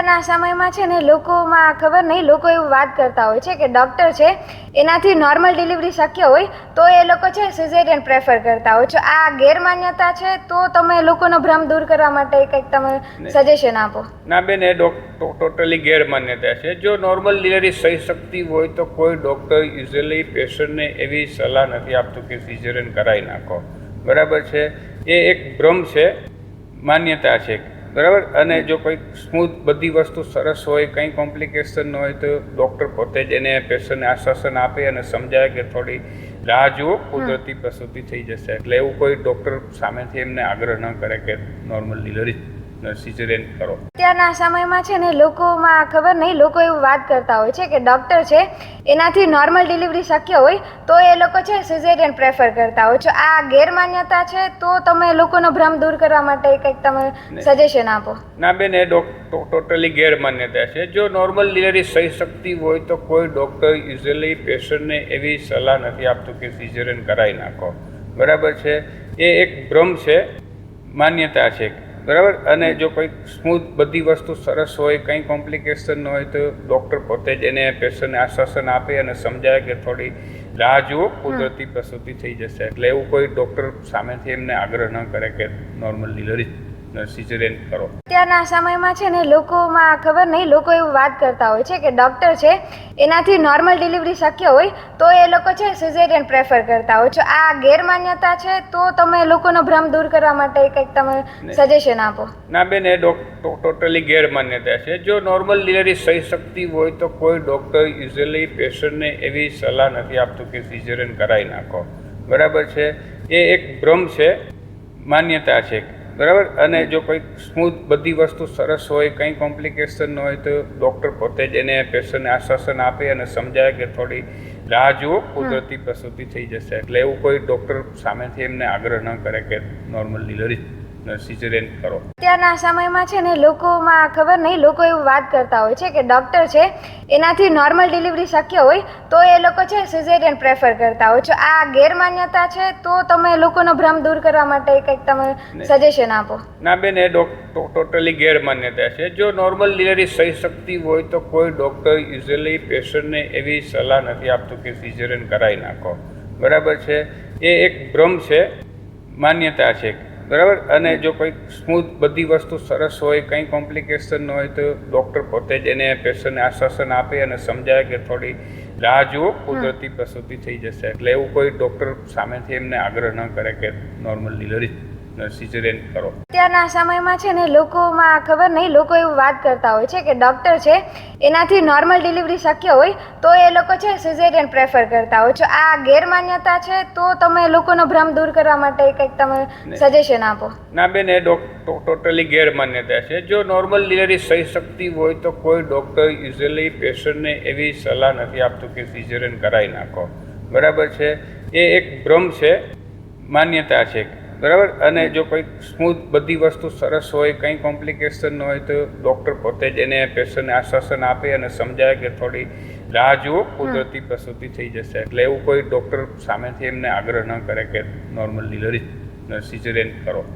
અત્યારના સમયમાં છે ને લોકોમાં ખબર નહીં લોકો એવું વાત કરતા હોય છે કે ડૉક્ટર છે એનાથી નોર્મલ ડિલિવરી શક્ય હોય તો એ લોકો છે સિઝેરિયન પ્રેફર કરતા હોય છે. આ ગેરમાન્યતા છે તો તમે લોકોનો ભ્રમ દૂર કરવા માટે કંઈક તમે સજેશન આપો. ના બેન એ ટોટલી ગેરમાન્યતા છે. જો નોર્મલ ડિલિવરી થઈ શકતી હોય તો કોઈ ડૉક્ટર યુઝલી પેશન્ટને એવી સલાહ નથી આપતું કે સિઝેરિયન કરાવી નાખો. બરાબર છે? એ એક ભ્રમ છે માન્યતા છે. બરાબર? અને જો કોઈ સ્મૂથ બધી વસ્તુ સરસ હોય કંઈ કોમ્પ્લિકેશન ન હોય તો ડૉક્ટર પોતે જ એને પેશન્ટને આશ્વાસન આપે અને સમજાવે કે થોડી રાહ જુઓ કુદરતી પ્રસૂતિ થઈ જશે. એટલે એવું કોઈ ડૉક્ટર સામેથી એમને આગ્રહ ન કરે કે નોર્મલ ડિલિવરી. સિઝેરિયન કરો. અત્યારના સમયમાં છે ને લોકોમાં ખબર નહીં લોકો એવું વાત કરતા હોય છે કે ડૉક્ટર છે એનાથી નોર્મલ ડિલિવરી શક્ય હોય તો એ લોકો છે સિઝેરિયન પ્રેફર કરતા હોય છે. આ ગેરમાન્યતા છે તો તમે લોકોનો ભ્રમ દૂર કરવા માટે કંઈક તમે સજેશન આપો. ના બેન એ ટોટલી ગેરમાન્યતા છે. જો નોર્મલ ડિલિવરી થઈ શકતી હોય તો કોઈ ડૉક્ટર ઇઝીલી પેશન્ટને એવી સલાહ નથી આપતું કે સિઝેરિયન કરાવી નાખો. બરાબર છે? એ એક ભ્રમ છે માન્યતા છે. બરાબર? અને જો કોઈ સ્મૂથ બધી વસ્તુ સરસ હોય કંઈ કોમ્પ્લિકેશન ન હોય તો ડૉક્ટર પોતે જ એને પેશન્ટને આશ્વાસન આપે અને સમજાવે કે થોડી રાહ જુઓ કુદરતી પ્રસૂતિ થઈ જશે. એટલે એવું કોઈ ડૉક્ટર સામેથી એમને આગ્રહ ન કરે કે નોર્મલ ડિલિવરી સિઝેરિયન કરો. અત્યારના સમયમાં છે ને લોકોમાં ખબર નહીં લોકો એવું વાત કરતા હોય છે કે ડૉક્ટર છે એનાથી નોર્મલ ડિલિવરી શક્ય હોય તો એ લોકો છે સિઝેરિયન પ્રેફર કરતા હોય છે. આ ગેરમાન્યતા છે તો તમે લોકોનો ભ્રમ દૂર કરવા માટે કંઈક તમે સજેશન આપો. ના બેન એ ટોટલી ગેરમાન્યતા છે. જો નોર્મલ ડિલિવરી થઈ શકતી હોય તો કોઈ ડૉક્ટર યુઝલી પેશન્ટને એવી સલાહ નથી આપતું કે સિઝેરિયન કરાવી નાખો. બરાબર છે? એ એક ભ્રમ છે માન્યતા છે. બરાબર? અને જો કોઈ સ્મૂથ બધી વસ્તુ સરસ હોય કંઈ કોમ્પ્લિકેશન ન હોય તો ડૉક્ટર પોતે જ એને પેશન્ટને આશ્વાસન આપે અને સમજાવે કે થોડી રાહ જુઓ કુદરતી પ્રસૂતિ થઈ જશે. એટલે એવું કોઈ ડૉક્ટર સામેથી એમને આગ્રહ ન કરે કે નોર્મલ ડિલિવરી સિઝેરિયન કરો. અત્યારના સમયમાં છે ને લોકોમાં ખબર નહીં લોકો એવું વાત કરતા હોય છે કે ડૉક્ટર છે એનાથી નોર્મલ ડિલિવરી શક્ય હોય તો એ લોકો છે સિઝેરિયન પ્રેફર કરતા હોય છે. આ ગેરમાન્યતા છે તો તમે લોકોનો ભ્રમ દૂર કરવા માટે કંઈક તમે સજેશન આપો. ના બેન એ ટોટલી ગેરમાન્યતા છે. જો નોર્મલ ડિલિવરી થઈ શકતી હોય તો કોઈ ડૉક્ટર યુઝલી પેશન્ટને એવી સલાહ નથી આપતું કે સિઝેરિયન કરાવી નાખો. બરાબર છે? એ એક ભ્રમ છે માન્યતા છે. બરાબર? અને જો કોઈ સ્મૂથ બધી વસ્તુ સરસ હોય કંઈ કોમ્પ્લિકેશન ન હોય તો ડૉક્ટર પોતે જ એને પેશન્ટને આશ્વાસન આપે અને સમજાવે કે થોડી રાહ જુઓ કુદરતી પ્રસૂતિ થઈ જશે. એટલે એવું કોઈ ડૉક્ટર સામેથી એમને આગ્રહ ન કરે કે નોર્મલ ડિલિવરી સિઝેરિયન કરો. અત્યારના સમયમાં છે ને લોકોમાં ખબર નહીં લોકો એવું વાત કરતા હોય છે કે ડૉક્ટર છે એનાથી નોર્મલ ડિલિવરી શક્ય હોય તો એ લોકો છે સિઝેરિયન પ્રેફર કરતા હોય છે. આ ગેરમાન્યતા છે તો તમે લોકોનો ભ્રમ દૂર કરવા માટે કંઈક તમે સજેશન આપો. ના બેન એ ટોટલી ગેરમાન્યતા છે. જો નોર્મલ ડિલિવરી થઈ શકતી હોય તો કોઈ ડૉક્ટર યુઝલી પેશન્ટને એવી સલાહ નથી આપતું કે સિઝેરિયન કરાવી નાખો. બરાબર છે? એ એક ભ્રમ છે માન્યતા છે. બરાબર? અને જો કોઈ સ્મૂથ બધી વસ્તુ સરસ હોય કંઈ કોમ્પ્લિકેશન ન હોય તો ડૉક્ટર પોતે જ એને પેશન્ટને આશ્વાસન આપે અને સમજાવે કે થોડી રાહ જુઓ કુદરતી પ્રસૂતિ થઈ જશે. એટલે એવું કોઈ ડૉક્ટર સામેથી એમને આગ્રહ ન કરે કે નોર્મલ ડિલિવરી સિઝેરિયન કરો.